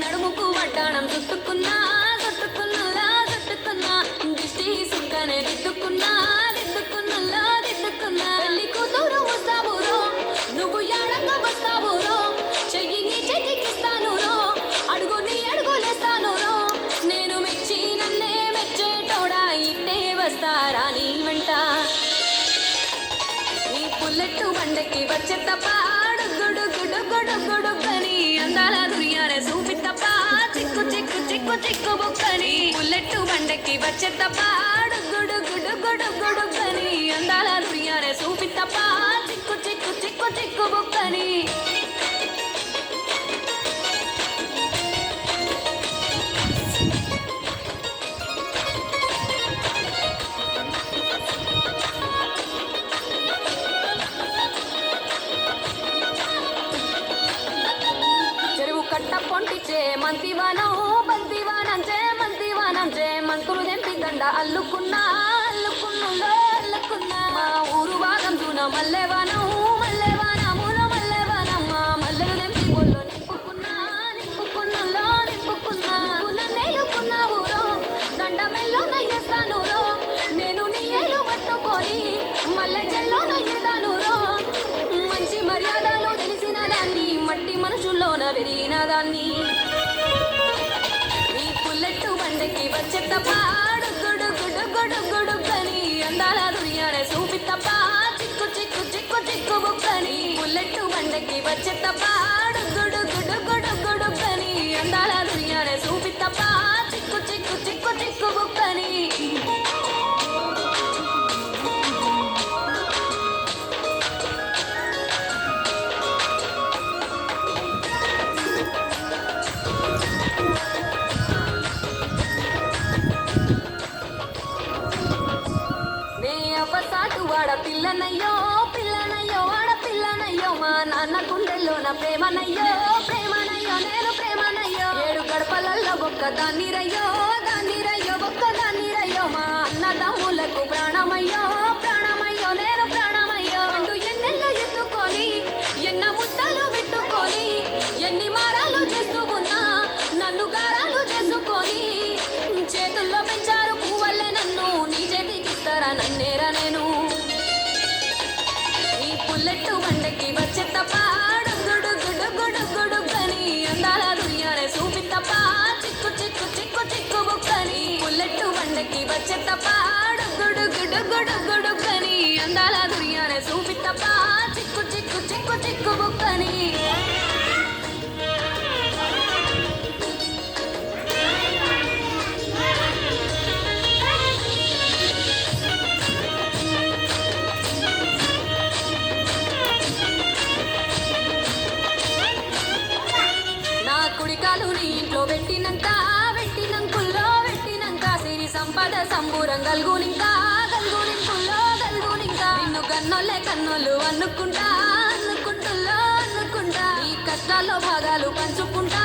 నడుముకు వడ్డాణం చుట్టుకున్నా చుట్టుకున్నులో చుట్టుకున్నా. దిష్టి సుక్కనే దిద్దుకున్నా దిద్దుకున్నులో దిద్దుకున్నా. పెళ్ళి కూతురు వస్తావురో? నువ్వు ఎడంగా వస్తావురో? చెయ్యి నీ చేతికిస్తాను రో అడుగు నీ అడుగులేస్తాను రో నేను మెచ్చి నన్నే మెచ్చేటోడా? ఇట్టే వస్తారా పుల్లెట్టు బండకి గుడు గుడు గుడు గుడు కని అందాల దునియానే చూపి చిక్కు చిక్కు చిక్కు చిక్కు బుక్కని పుల్లెట్టు బండకి వచ్చే గుడు గుడు గుడు గుడు కని అందాల దునియానే చూపి చిక్కు చిక్కు చిక్కు చిక్కు బుక్కని మంతివాన మంతివానం బంతివానం చే మంతివానం చే మంకులు తెంపి దండ అల్లుకున్నా అల్లుకున్నులో అల్లుకున్నా. మా ఊరు భాగం దూన మల్లెవానం? మల్లెవానములో మల్లెవానం? మా మల్లెలు తెంపి బొల్లో నింపుకున్నా నింపుకున్నులో నింపుకున్నా. నేలుకున్నా ఊరో దండ మెల్లో నయ్యేస్తాను రో. నేను నీ ఏలు పట్టుకొని మల్లె చెల్లో నయ్యేదాను రో. మంచి మర్యాదలు తెలిసిన దాన్ని మట్టి మనుషుల్లోన పెరిగిన దాన్ని. బండకి గుడు గుడు గుడు గుడు కని అందాల దునియానే చూపి చిక్కు చిక్కు చిక్కు చిక్కు బుక్కని. బుల్లెట్టు బండకి వచ్చే నాన్న గుండెల్లో నా ప్రేమనయ్యో ప్రేమనయ్యో నేను ప్రేమనయ్యో. ఏడు గడపలల్లో ఒక్క దాన్ని రయ్యో దాన్ని రయ్యో ఒక్క దాన్ని రయ్యో మా అన్నదమ్ములకు ప్రాణమయ్యో ప్రాణమయ్యో నేను ప్రాణమయ్యో. అంటూ ఎన్నెల్లో ఎత్తుకొని ఎన్న ముద్దలు పెట్టుకొని ఎన్ని మారాలు చేసుకున్నా నన్ను గారాలు చేసుకొని చేతుల్లో పెంచారు పువ్వల్లే నన్ను నీ చేతికిస్తారా నన్నే? బండకి వచ్చే గుడు గుడు గుడు గుడు కని అందాల దునియానే చూపి తప్ప చిక్కు చిక్కు చిక్కు చిక్కు బుక్కని. నా కుడికాలు నీ ఇంట్లో పెట్టినంక పెట్టినంక సిరి సంపద సంబూరం గల్గునింకా గల్గునింకుల్లో గల్గునింకా నిన్ను కన్నోళ్ళే కన్నోళ్ళు అనుకుంటా అనుకుంటుల్లో అనుకుంటా. ఈ కష్టాల్లో భాగాలు పంచుకుంటా.